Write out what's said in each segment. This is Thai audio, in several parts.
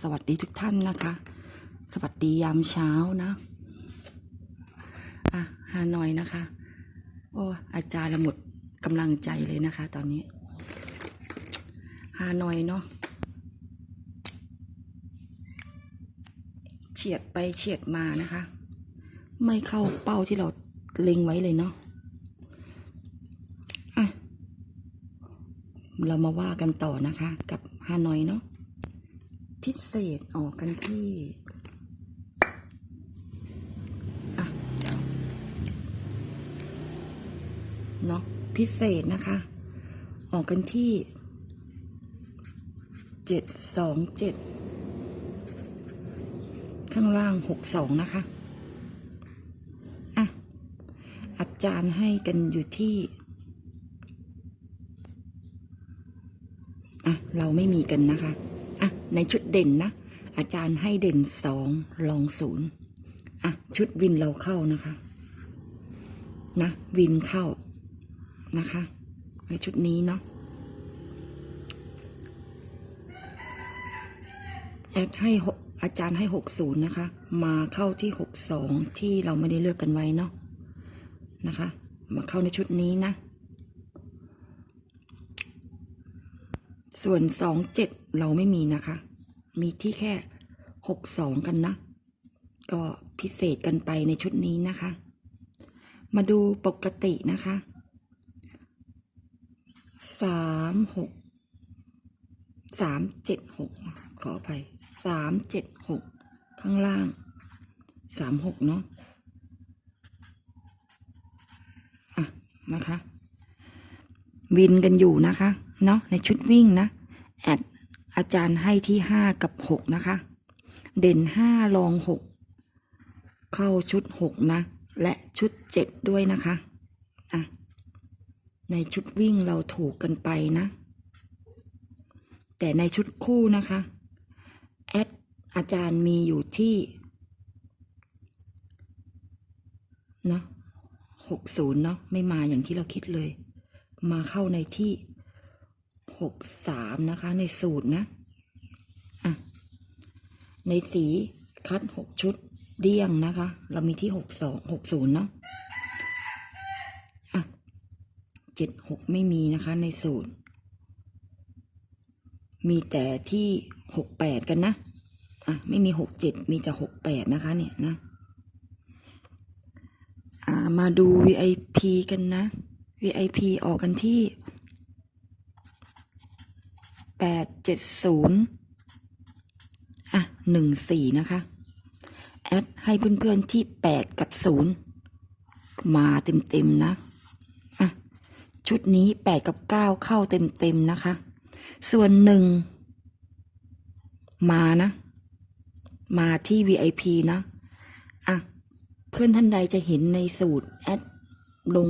สวัสดีทุกท่านนะคะ สวัสดียามเช้านะอะฮานอยนะคะ โอ้อาจารย์ละหมดกำลังใจเลยนะคะ ตอนนี้ฮานอยเนาะเฉียดไปเฉียดมานะคะ ไม่เข้าเป้าที่เราเล็งไว้เลยเนาะอะเรามาว่ากันต่อนะคะ กับฮานอยเนาะ พิเศษออกกันที่อะเนาะพิเศษนะคะ ออกกันที่เจ็ดสองเจ็ดข้างล่างหกสองนะคะอะอาจารย์ให้กันอยู่ที่อะเราไม่มีกันนะคะ ในชุดเด่นนะ อาจารย์ให้เด่นสองรองศูนย์อะ ชุดวินเราเข้านะคะ นะ วินเข้านะคะ ในชุดนี้เนาะแอดให้อาจารย์ให้หกศูนย์นะคะ มาเข้าที่หกสองที่เราไม่ได้เลือกกันไว้เนาะนะคะ มาเข้าในชุดนี้นะ ส่วนสองเจ็ดเราไม่มีนะคะ มีที่แค่หกสองกันนะ ก็พิเศษกันไปในชุดนี้นะคะ มาดูปกตินะคะสามหกสามเจ็ดหกขออภัยสามเจ็ดหกข้างล่างสามหกเนาะอะนะคะ วินกันอยู่นะคะ เนาะในชุดวิ่งนะแอดอาจารย์ให้ที่ห้ากับหกนะคะ เด่นห้ารองหกเข้าชุดหกนะ และชุดเจ็ดด้วยนะคะอะในชุดวิ่งเราถูกกันไปนะ แต่ในชุดคู่นะคะแอดอาจารย์มีอยู่ที่เนาะหกศูนย์เนาะไม่มาอย่างที่เราคิดเลย มาเข้าในที่ หกสามนะคะ ในสูตรนะอะในสีคัดหกชุดเดี่ยงนะคะ เรามีที่หกสองหกศูนย์เนาะอะเจ็ดหกไม่มีนะคะในสูตร มีแต่ที่หกแปดกันนะอะไม่มีหกเจ็ดมีแต่หกแปดนะคะเนี่ยนะอ่ามาดู VIP กันนะ VIP ออกกันที่ แปดเจ็ดศูนย์อะหนึ่งสี่นะคะ แอดให้เพื่อนๆที่แปดกับศูนย์มาเต็มๆนะอะชุดนี้แปดกับเก้าเข้าเต็มๆนะคะ ส่วนหนึ่งมานะ มาที่ VIP นะอะเพื่อนท่านใดจะเห็นในสูตรแอดลง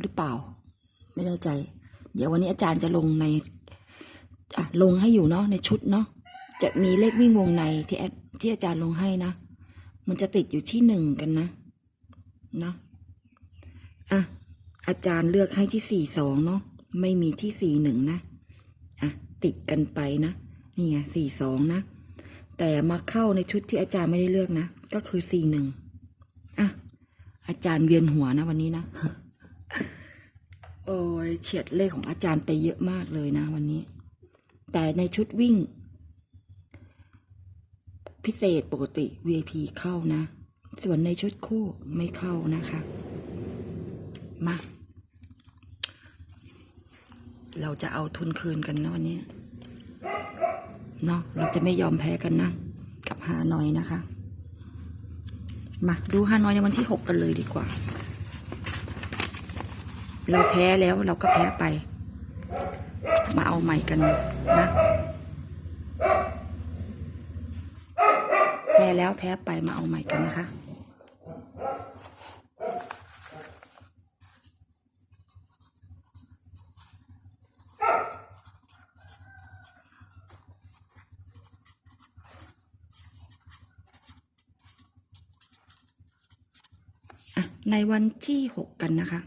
หรือเปล่า ไม่แน่ใจ เดี๋ยววันนี้อาจารย์จะลงใน ลงให้อยู่เนาะในชุดเนาะจะมีเลขวิ่งวงในที่ที่อาจารย์ลงให้นะ มันจะติดอยู่ที่หนึ่งกันนะเนาะอะอาจารย์เลือกให้ที่สี่สองเนาะไม่มีที่สี่หนึ่งนะอะติดกันไปนะนี่ไงสี่สองนะแต่มาเข้าในชุดที่อาจารย์ไม่ได้เลือกนะ ก็คือสี่หนึ่งอะอาจารย์เวียนหัวนะวันนี้นะ โอ้ยเฉียดเลขของอาจารย์ไปเยอะมากเลยนะวันนี้ แต่ในชุดวิ่ง พิเศษปกติ VIP เข้านะ ส่วนในชุดคู่ไม่เข้านะคะ มา เราจะเอาทุนคืนกันนะวันนี้เนาะเราจะไม่ยอมแพ้กันนะ กับฮานอยนะคะ มาดูฮานอยในวันที่หกกันเลยดีกว่า เราแพ้แล้วเราก็แพ้ไป มาเอาใหม่กันนะแพ้แล้วแพ้ไปมาเอาใหม่กันนะคะอะในวันที่หกกันนะคะ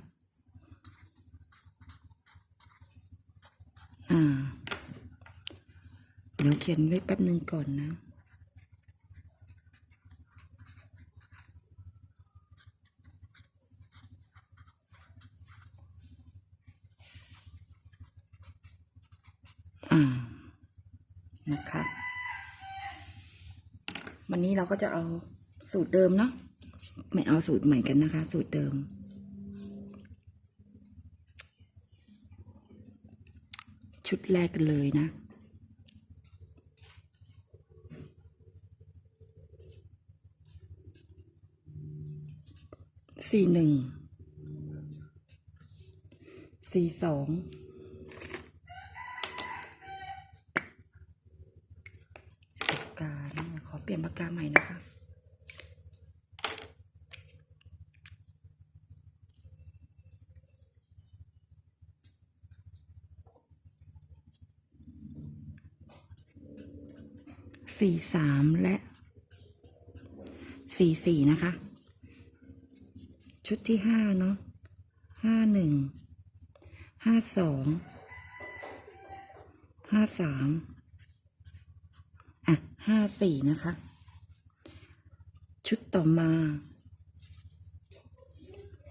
อ่า เดี๋ยวเขียนไว้แป๊บหนึ่งก่อนนะอ่านะคะ วันนี้เราก็จะเอาสูตรเดิมเนาะไม่เอาสูตรใหม่กันนะคะ สูตรเดิม ชุดแรกกันเลยนะ สี่หนึ่ง สี่สอง ปากกาขอเปลี่ยนปากกาใหม่นะคะ สี่สามและสี่สี่นะคะ ชุดที่ห้าเนาะห้าหนึ่งห้าสองห้าสามอะห้าสี่นะคะ ชุดต่อมา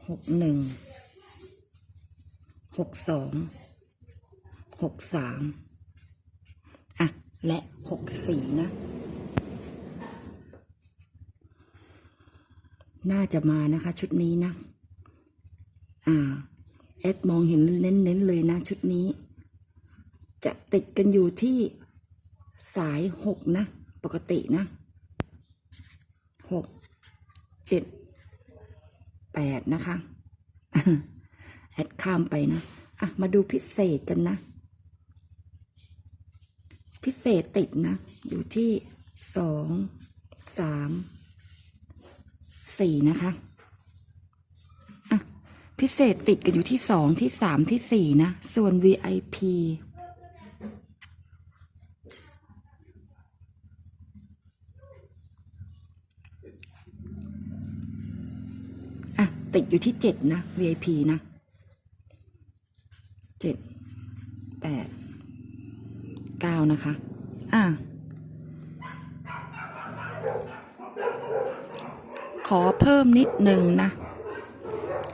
หกหนึ่งหกสองหกสาม และหกสี่นะ น่าจะมานะคะชุดนี้นะ อ่า แอดมองเห็นเน้นๆเลยนะชุดนี้ จะติดกันอยู่ที่สายหกนะ ปกตินะหกเจ็ดแปดนะคะ แอดข้ามไปนะ อะ มาดูพิเศษกันนะ พิเศษติดนะ อยู่ที่สองสามสี่นะคะอะพิเศษติดกันอยู่ที่สองที่สามที่สี่นะ ส่วน VIP อะ ติดอยู่ที่เจ็ดนะ VIP นะเจ็ดแปด เก้านะคะ อะขอเพิ่มนิดนึงนะ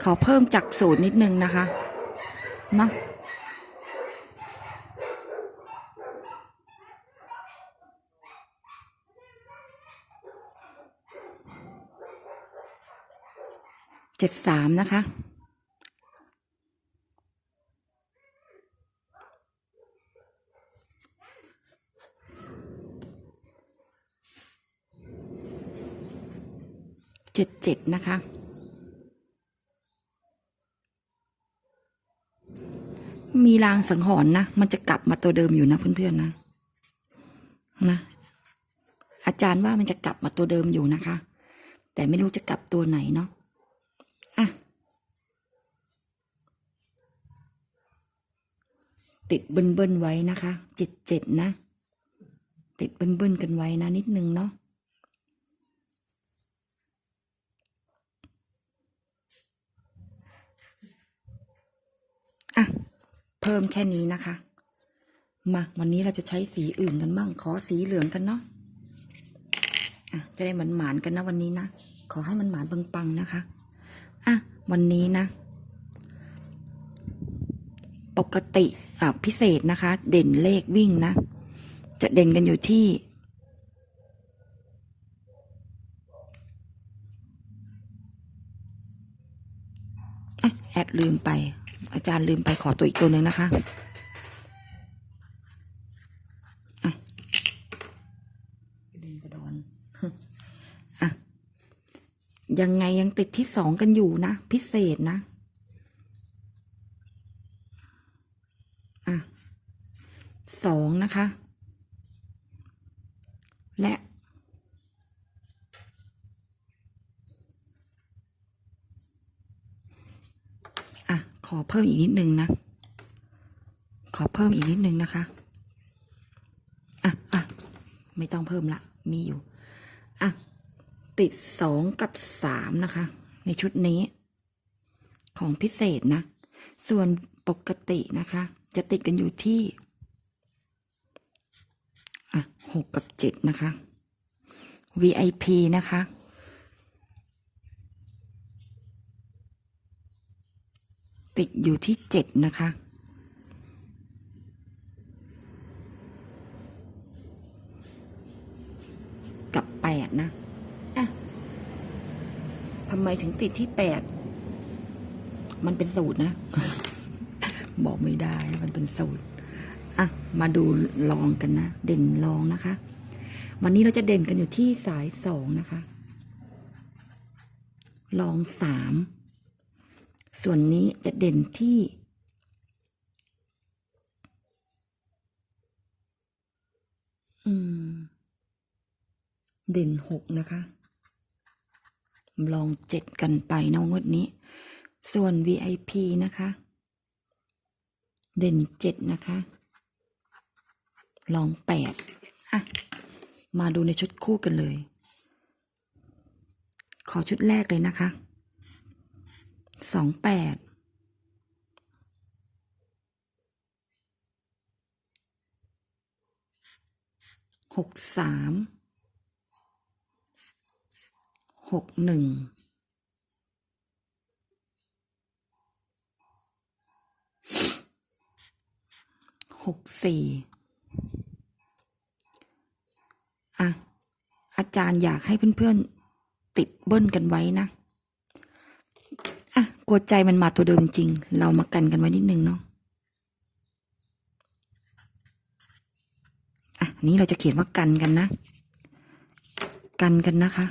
ขอเพิ่มจากสูตรนิดนึงนะคะ เนาะเจ็ดสามนะคะ เจ็ดเจ็ดนะคะ มีรางสังหรณ์นะ มันจะกลับมาตัวเดิมอยู่นะเพื่อนๆนะ นะ อาจารย์ว่ามันจะกลับมาตัวเดิมอยู่นะคะ แต่ไม่รู้จะกลับตัวไหนเนาะ อะ ติดเบิ้ลๆไว้นะคะ เจ็ดเจ็ดนะ ติดเบิ้ลๆกันไว้นะนิดนึงเนาะ เพิ่มแค่นี้นะคะ มาวันนี้เราจะใช้สีอื่นกันบ้างขอสีเหลืองกันเนาะอะจะได้หมันหมานกันนะวันนี้นะขอให้มันหมานปังๆนะคะอะวันนี้นะ ปกติอะพิเศษนะคะ เด่นเลขวิ่งนะ จะเด่นกันอยู่ที่แอดลืมไป อาจารย์ลืมไปขอตัวอีกตัวหนึ่งนะคะอะกระเด็นกระดอนอะยังไงยังติดที่สองกันอยู่นะ พิเศษนะ อะสองนะคะและ อะ ขอเพิ่มอีกนิดนึงนะ ขอเพิ่มอีกนิดนึงนะคะ อะอะไม่ต้องเพิ่มละ มีอยู่ อะ ติดสองกับสามนะคะ ในชุดนี้ ของพิเศษนะ ส่วนปกตินะคะ จะติดกันอยู่ที่ อะหกกับเจ็ดนะคะ VIP นะคะ ติดอยู่ที่เจ็ดนะคะ กับแปดนะอะทำไมถึงติดที่แปดมันเป็นสูตรนะ บอกไม่ได้มันเป็นสูตรอะมาดูลองกันนะ เด่นลองนะคะ วันนี้เราจะเด่นกันอยู่ที่สายสองนะคะ ลองสาม ส่วนนี้จะเด่นที่ อืม เด่นหกนะคะ ลองเจ็ดกันไปนะงวดนี้ ส่วน VIP นะคะ เด่นเจ็ดนะคะ ลองแปดอะ มาดูในชุดคู่กันเลย ขอชุดแรกเลยนะคะ สองแปดหกสามหกหนึ่งหกสี่อะ อาจารย์อยากให้เพื่อน ๆ ติดเบิ้ลกันไว้นะอะ กลัวใจมันมาตัวเดิมจริง เรามากันกันไว้นิดนึงเนาะอะนี้เราจะเขียนว่ากันกันนะ กันกันนะคะ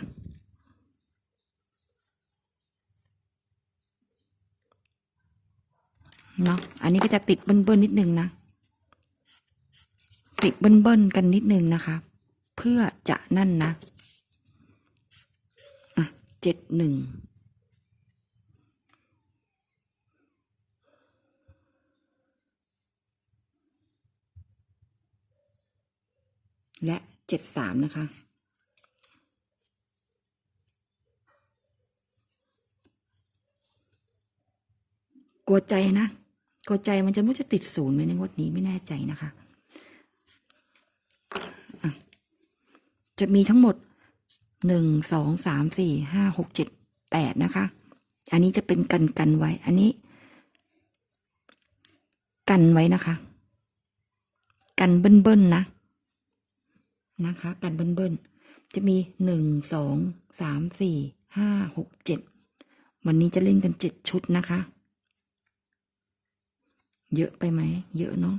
เนาะอันนี้ก็จะติดเบิ้ลๆนิดนึงนะ ติดเบิ้ลๆกันนิดนึงนะคะ เพื่อจะนั่นนะ อะเจ็ดหนึ่ง และเจ็ดสามนะคะ กลัวใจนะกลัวใจมันจะไม่จะติดศูนย์ไหมในงวดนี้ไม่แน่ใจนะคะะจะมีทั้งหมดหนึ่งสองสามสี่ห้าหกเจ็ดแปดนะคะ อันนี้จะเป็นกันกันไว้ อันนี้ กันไว้นะคะ กันเบิ้ลเบิ้ลๆนะ นะคะ กันเบิ้ลเบิลๆจะมีหนึ่งสองสามสี่ห้าหกเจ็ดวันนี้จะเล่นกันเจ็ดชุดนะคะ เยอะไปไหม เยอะเนาะ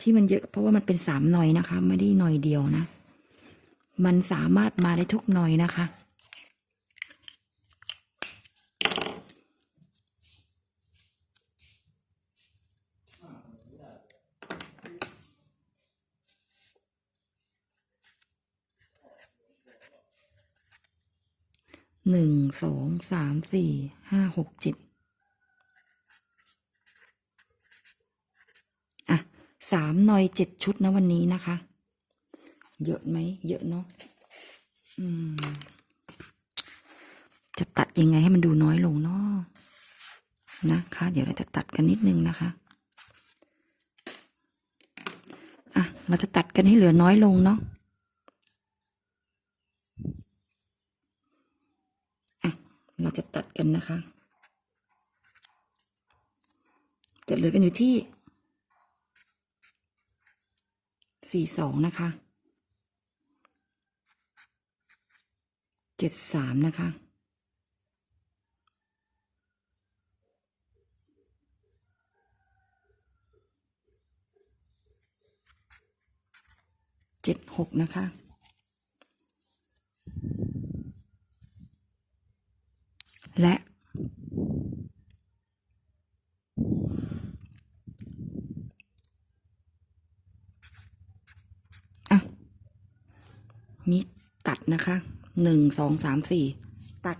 ที่มันเยอะเพราะว่ามันเป็นสามหน่อยนะคะ ไม่ได้หน่อยเดียวนะ มันสามารถมาได้ทุกหน่อยนะคะ หนึ่งสองสามสี่ห้าหกเจ็ดอะสามหน่อยเจ็ดชุดนะวันนี้นะคะ เยอะไหม เยอะเนาะอืม จะตัดยังไงให้มันดูน้อยลงเนาะนะคะ เดี๋ยวเราจะตัดกันนิดนึงนะคะอะเราจะตัดกันให้เหลือน้อยลงเนาะ เราจะตัดกันนะคะ จะเหลือกันอยู่ที่สี่สองนะคะเจ็ดสามนะคะเจ็ดหกนะคะ และ อะ นี่ตัดนะคะหนึ่งสองสามสี่ตัด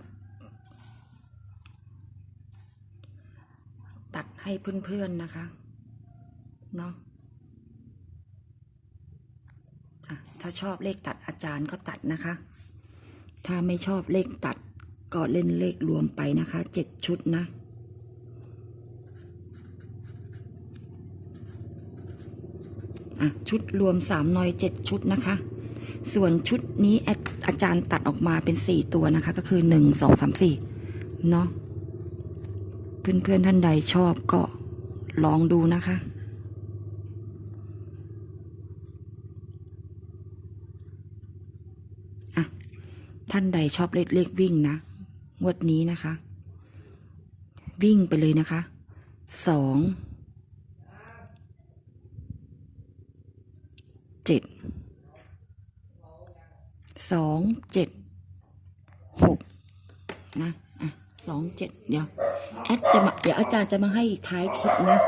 ตัดให้เพื่อนๆนะคะ เนาะอะถ้าชอบเลขตัดอาจารย์ก็ตัดนะคะ ถ้าไม่ชอบเลขตัด ก็เล่นเลขรวมไปนะคะเจ็ดชุดนะอะชุดรวมสามนอยเจ็ดชุดนะคะ ส่วนชุดนี้อาจารย์ตัดออกมาเป็นสี่ตัวนะคะ ก็คือหนึ่งสองสามสี่เนาะเพื่อนๆท่านใดชอบก็ลองดูนะคะอะท่านใดชอบเลขเลขวิ่งนะ งวดนี้นะคะ วิ่งไปเลยนะคะสองเจ็ดสองเจ็ดหกนะอะสองเจ็ดเดี๋ยวแอดจะมาเดี๋ยวอาจารย์จะมาให้ท้ายคลิปนะ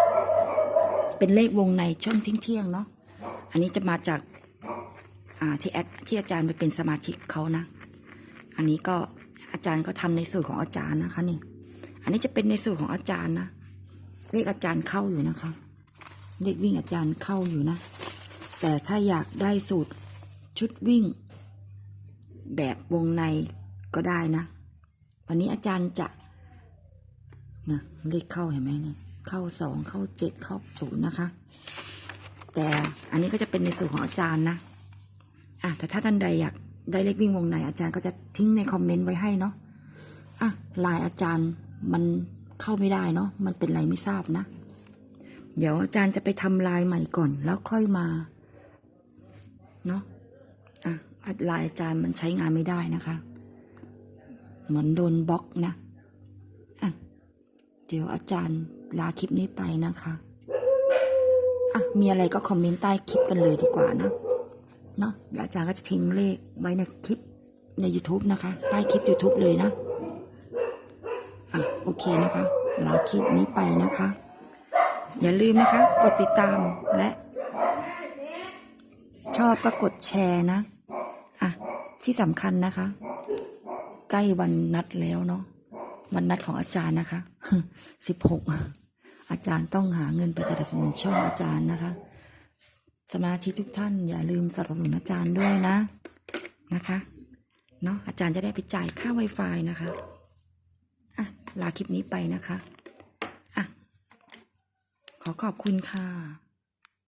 เป็นเลขวงในช่วงเที่ยงๆเนาะอันนี้จะมาจากอ่าที่แอดที่อาจารย์ไปเป็นสมาชิกเขานะ อันนี้ก็ อาจารย์ก็ทำในสูตรของอาจารย์นะคะนี่ อันนี้จะเป็นในสูตรของอาจารย์นะเลขอาจารย์เข้าอยู่นะคะเลขวิ่งอาจารย์เข้าอยู่นะ แต่ถ้าอยากได้สูตรชุดวิ่ง แบบวงในก็ได้นะวันนี้อาจารย์จะนะเลขเข้าเห็นไหมเนี่ยเข้าสองเข้าเจ็ดเข้าศูนย์นะคะ แต่อันนี้ก็จะเป็นในสูตรของอาจารย์นะอะแต่ถ้าท่านใดอยาก ได้เลขวิ่งวงในอาจารย์ก็จะทิ้งในคอมเมนต์ไว้ให้เนาะอะลายอาจารย์มันเข้าไม่ได้เนาะมันเป็นไรไม่ทราบนะ เดี๋ยวอาจารย์จะไปทำลายใหม่ก่อน แล้วค่อยมาเนาะอะลายอาจารย์มันใช้งานไม่ได้นะคะ เหมือนโดนบล็อกนะอะเดี๋ยวอาจารย์ลาคลิปนี้ไปนะคะอะมีอะไรก็คอมเมนต์ใต้คลิปกันเลยดีกว่านะ เนาะอาจารย์ก็จะทิ้งเลขไว้ในคลิปใน YouTube นะคะ ใต้คลิป YouTube เลยนะ อะ โอเคนะคะลาคลิปนี้ไปนะคะ อย่าลืมนะคะ กดติดตามและ ชอบก็กดแชร์นะ อะ ที่สำคัญนะคะ ใกล้วันนัดแล้วเนาะวันนัดของอาจารย์นะคะสิบหกอาจารย์ต้องหาเงินไปสนับสนุนช่องอาจารย์นะคะ สมาชิกทุกท่านอย่าลืมสนับสนุนอาจารย์ด้วยนะนะคะเนาะอาจารย์จะได้ไปจ่ายค่า Wi-Fi นะคะอะลาคลิปนี้ไปนะคะอะขอขอบคุณค่ะ